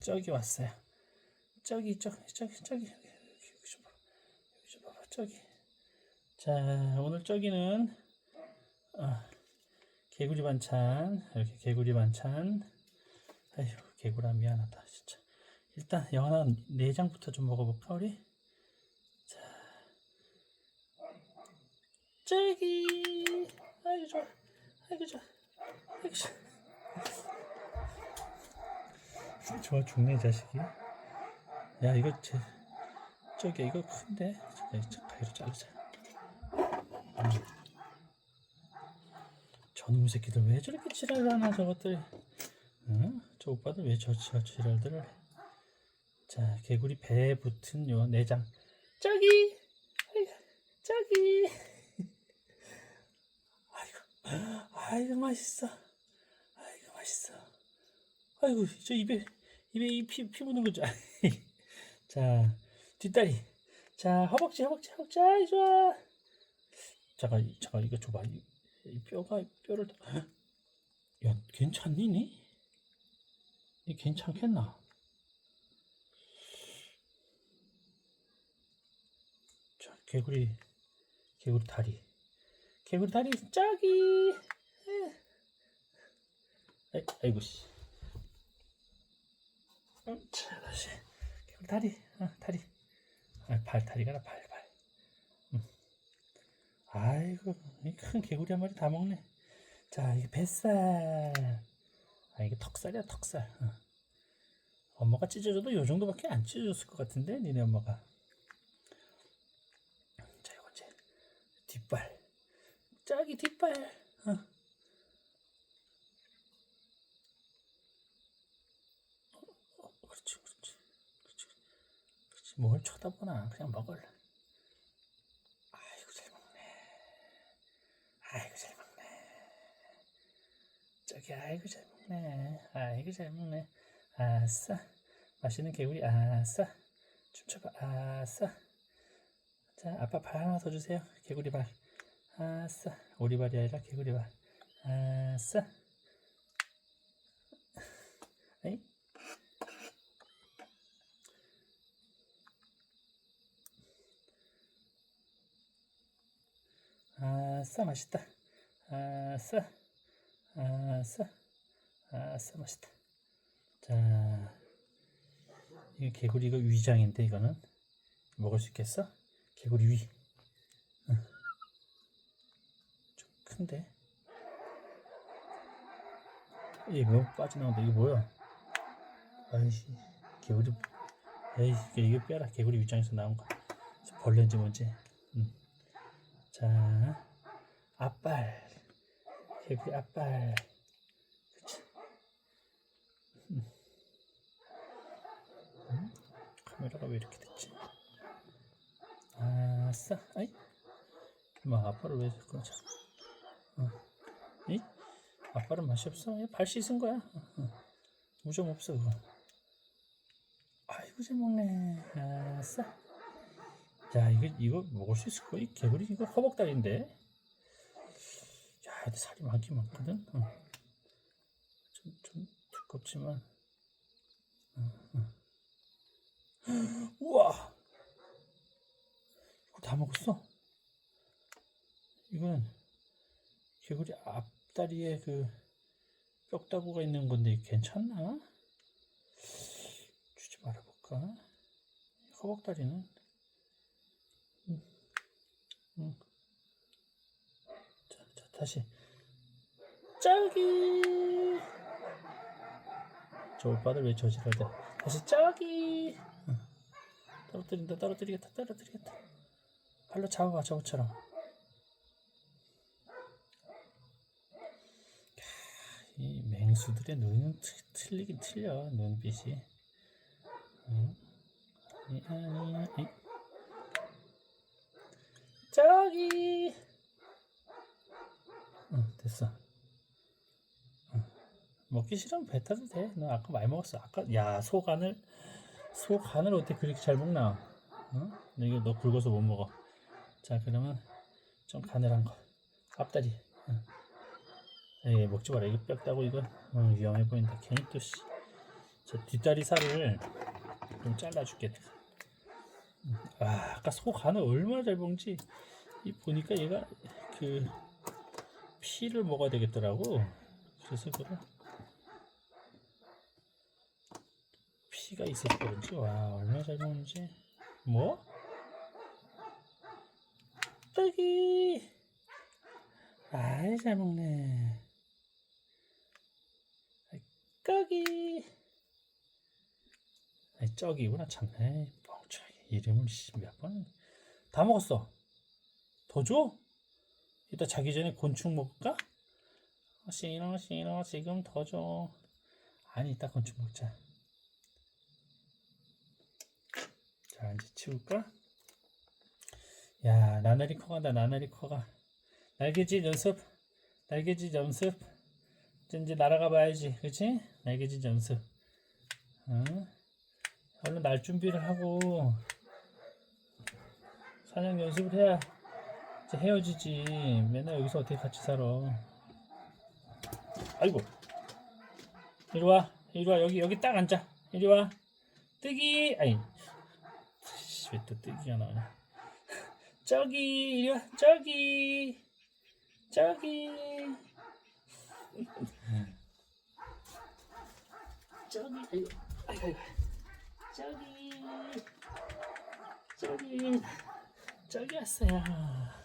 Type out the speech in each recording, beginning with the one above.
저기 왔어요. 저기 저기 저기 저기 여기 좀 봐. 여기 좀 봐봐 저기. 자 오늘 저기는 어, 개구리 반찬 이렇게 개구리 반찬. 아휴 개구라 미안하다 진짜. 일단 영화 내장부터 좀 먹어볼까 우리? 자 저기 아이고 좋아 아이고 좋아 아이고 좋아. 좋아 죽네 이 자식이. 야 이거 제 저기 이거 큰데 저 가위로 자르자. 음. 저놈 새끼들 왜 저렇게 지랄을 하나 저것들. 응? 저 오빠들 왜저저 지랄들을? 해? 자 개구리 배에 붙은 요 내장. 저기, 저기. 아이고, 아이고 맛있어. 아이고 맛있어. 아이고 저 입에 입에 이 피 피 묻는 거죠. 자 뒷다리. 자 허벅지 허벅지 허벅지 아이 좋아. 잠깐 이- 잠깐 이거 줘봐. 이, 이 뼈가 뼈를 다- 야 괜찮니 니? 니 괜찮겠나? 자 개구리 개구리 다리. 개구리 다리. 아이, 아이고 씨. 음, 자 다시 다리, 어, 다리, 아, 발 다리가 발 발. 음. 아이고 이 큰 개구리 한 마리 다 먹네. 자 이게 뱃살. 아 이게 턱살이야 턱살. 어. 엄마가 찢어줘도 요 정도밖에 안 찢어줬을 것 같은데 니네 엄마가. 자 이거 이제 뒷발. 저기 뒷발. 어. 어, 그렇지, 그렇지, 그렇지, 그렇지. 뭘 쳐다보나? 그냥 먹을래. 아이고 잘 먹네. 아이고 잘 먹네. 저기 아이고 잘 먹네. 아이고 잘 먹네. 아싸. 맛있는 개구리 아싸. 춤춰봐 아싸. 자 아빠 발 하나 더 주세요. 개구리 발. 아싸. 오리발이 아니라 개구리 발. 아싸. 에이? 아싸 맛있다. 아싸. 아싸. 아싸 맛있다. 자, 이 개구리 이거 위장인데 이거는 먹을 수 있겠어? 개구리 위. 응. 좀 큰데. 이게 뭐 빠져나온다. 이게 뭐야? 아이씨, 개구리. 에이, 이게 빼라. 개구리 위장에서 나온 거. 저 벌레인지 뭔지. 음. 자, 앞발. 개구리 앞발. 그치. 음. 음? 카메라가 왜 이렇게 됐지? 아싸, 아이. 뭐 아빠를 왜 자꾸 자. 어. 이? 아빠는 맛이 없어. 발 씻은 거야. 어, 어. 무좀 없어 그거. 아이고 잘 먹네. 아싸. 야 이거 이거 먹을 수 있을 거야? 이 개구리 이거 허벅다리인데. 야, 근데 살이 많긴 많거든. 어. 좀, 좀 두껍지만. 어, 어. 우와! 이거 다 먹었어? 이거는 개구리 앞다리에 그 뼈다구가 있는 건데 괜찮나? 주지 말아볼까? 허벅다리는 음, 음. 자, 자, 다시. 저기. 저 오빠들 왜 저지랄 대 다시 응. 떨어뜨린다 떨어뜨리겠다 떨어뜨리겠다. 발로 잡아봐 저것처럼. 야, 이 맹수들의 눈은 트- 틀리긴 틀려 눈빛이. 응? 아니 아니 아니 저기. 응 됐어 먹기 싫으면 뱉어도 돼. 너 아까 많이 먹었어. 아까 야 소간을 소간을 어떻게 그렇게 잘 먹나? 어? 너 이거 너 굵어서 못 먹어. 자 그러면 좀 가늘한 거. 앞다리. 응. 에이 먹지 마라. 이거 뼈다고 이거 어, 위험해 보인다. 괜히 또 씨. 자, 뒷다리 살을 좀 잘라줄게. 아, 아까 소 간을 얼마나 잘 먹는지 이 보니까 얘가 그 피를 먹어야 되겠더라고. 그래서 그래. 피가 있어서 그런지 와 얼마나 잘 먹는지. 뭐? 저기! 아이 잘 먹네. 거기! 아이 저기구나 참. 에이 멍청이 이름을 몇 번. 다 먹었어. 더 줘? 이따 자기 전에 곤충 먹을까? 어, 싫어 싫어 지금 더 줘 아니 이따 곤충 먹자 자 이제 치울까? 야 나날이 커간다 나날이 커가 날개짓 연습 날개짓 연습 이제 날아가 봐야지 그치? 날개짓 연습 응? 얼른 날 준비를 하고 사냥 연습을 해야 이제 헤어지지. 맨날 여기서 어떻게 같이 살아. 아이고. 이리 와. 이리 와. 여기 여기 딱 앉아. 이리 와. 뜨기. 아이. 왜또 뜨기가 나오냐 저기 이리 와. 저기. 저기. 저기. 아이고. 아이고. 저기. 저기. 저기 왔어요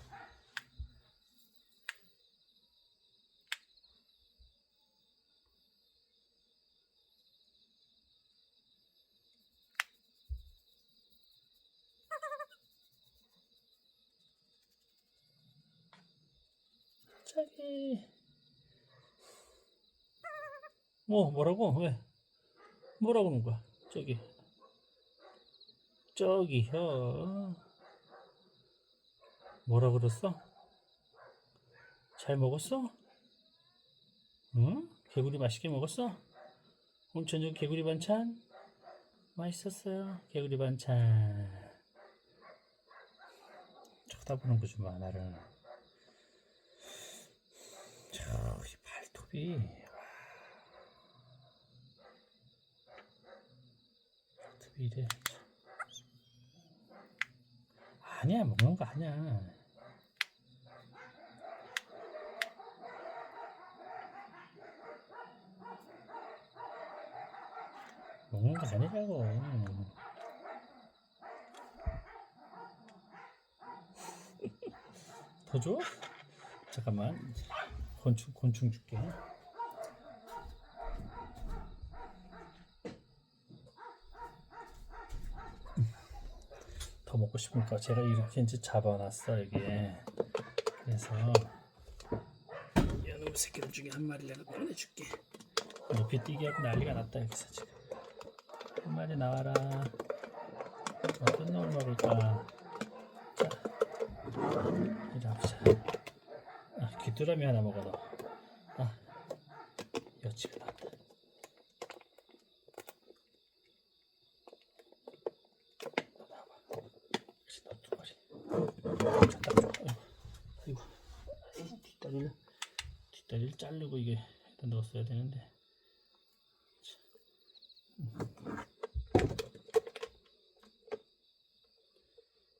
저기. 뭐 뭐라고? 왜? 뭐라고 하는 거야? 저기. 저기요 뭐라 그랬어? 잘 먹었어? 응? 개구리 맛있게 먹었어? 오늘 저녁 개구리 반찬? 맛있었어요 개구리 반찬. 쳐다보는 거지 마 나를 저기 발톱이? 발톱이 이래. 아니야 먹는 거 아니야. 먹는 거 아니라고. 더 줘? 잠깐만 곤충 곤충 줄게. 더 먹고 싶으니까 제가 이렇게 이제 잡아놨어 여기에. 그래서 이놈 새끼들 중에 한 마리 내가 꺼내줄게. 높이 뛰게 하고 난리가 났다 여기서 지금. 한 마리 나와라. 어떤 놈을 먹을까? 자, 이리 와보자. 아, 귀뚜라미 하나 먹어 너. 아, 여치가 나왔다. 아이고, 뒷다리를 뒷다리를 자르고 이게 일단 넣었어야 되는데.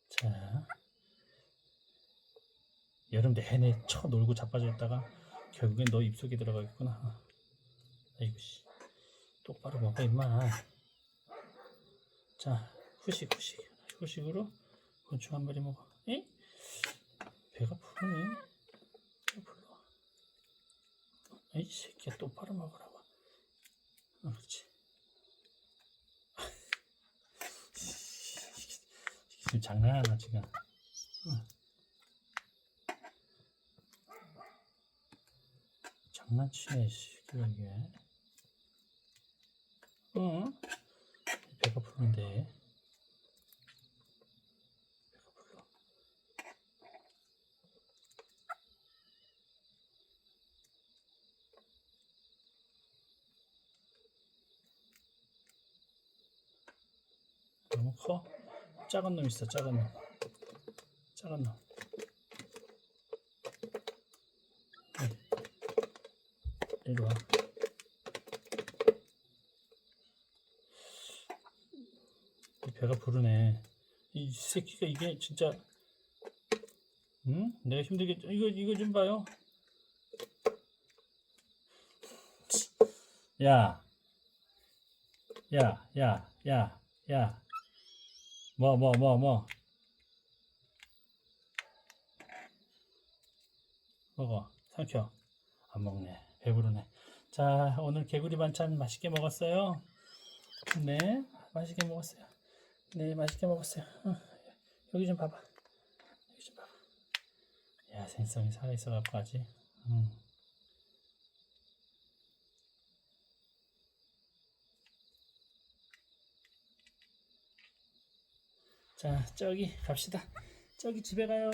자. 여름 내내 쳐 놀고 자빠져 있다가 결국엔 너 입속에 들어가겠구나. 아이고 씨. 똑바로 먹어 임마. 자, 후식 후식. 후식으로 곤충 한 마리 먹어. 에? 배가 부르네. 배가 불러. 에이 새끼야 똑바로 먹으라고. 어, 그렇지. 지금 장난하나 지금. 장난 치네 씨발 이게. 어? 배가 부르는데. 배가 불러 너무 커? 작은 놈 있어 작은 놈. 작은 놈 이리 와. 배가 부르네. 이 새끼가 이게 진짜, 응? 내가 힘들게, 이거, 이거 좀 봐요. 야, 야, 야, 야, 야. 뭐, 뭐, 뭐, 뭐. 먹어. 삼켜. 안 먹네. 배부르네. 자, 오늘 개구리 반찬 맛있게 먹었어요. 네, 맛있게 먹었어요. 네, 맛있게 먹었어요. 어, 여기 좀 봐봐. 여기 좀 봐봐. 야, 생성이 살아있어 갖고. 음. 자, 저기 갑시다. 저기 집에 가요.